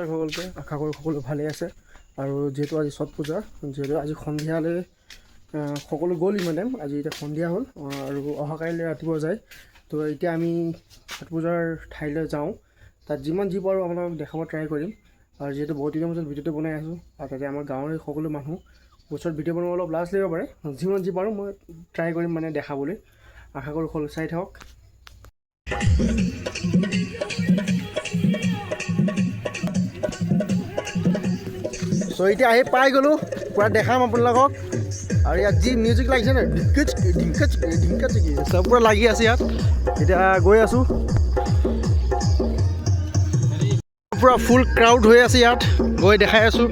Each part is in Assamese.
সকলোকে আশা কৰোঁ সকলো ভালে আছে। আৰু যিহেতু আজি ছট পূজা যিহেতু আজি সন্ধিয়ালৈ সকলো গ'ল ইমানে আজি এতিয়া সন্ধিয়া হ'ল আৰু অহা কাইলৈ ৰাতিপুৱা যায়। তো এতিয়া আমি ছট পূজাৰ ঠাইলৈ যাওঁ। তাত যিমান যি পাৰোঁ আপোনালোকক দেখাব ট্ৰাই কৰিম। আৰু যিহেতু বহুত দিনৰ পিছত ভিডিঅ'টো বনাই আছোঁ আৰু তাতে আমাৰ গাঁৱৰে সকলো মানুহ। ওচৰত ভিডিঅ' বনাব অলপ লাজ লাগিব পাৰে যিমান যি পাৰোঁ মই ট্ৰাই কৰিম মানে দেখাবলৈ। আশা কৰোঁ সকলো চাই থাকক। চ' এতিয়া আহি পাই গ'লোঁ। পূৰা দেখাম আপোনালোকক। আৰু ইয়াত যি মিউজিক লাগিছে নে? চব পূৰা লাগি আছে ইয়াত। এতিয়া গৈ আছোঁ। পূৰা ফুল ক্ৰাউড হৈ আছে ইয়াত। গৈ দেখাই আছোঁ।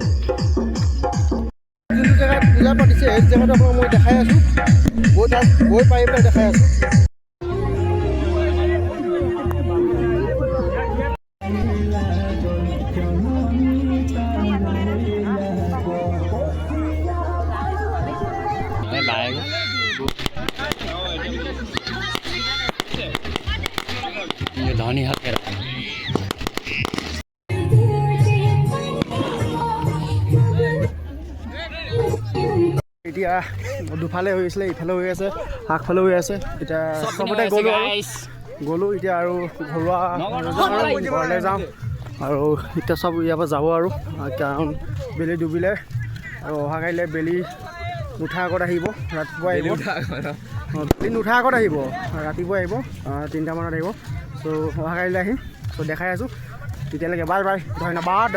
যোনটো জেগাত পূজা পাতিছে সেইটো জেগাত আপোনাক মই দেখাই আছোঁ। গৈ তাত গৈ পাই পেলাই দেখাই আছোঁ। धानी हाथ रख এতিয়া দুফালে হৈ আছিলে ইফালে হৈ আছে আগফালে হৈ আছে। এতিয়া চবতে গ'লোঁ গ'লোঁ এতিয়া আৰু ঘৰুৱা ঘৰলৈ যাওঁ আৰু এতিয়া চব ইয়াৰ পৰা যাব আৰু। কাৰণ বেলি ডুবিলে আৰু অহা কাইলৈ বেলি নুঠা আগত আহিব ৰাতিপুৱা আহিব। নুঠা আগত আহিব ৰাতিপুৱা আহিব আহ, তিনিটামানত আহিব। চ' অহা কাইলৈ আহিম। চ' দেখাই আছোঁ। তেতিয়ালৈকে বাই বাই। ধন্যবাদ।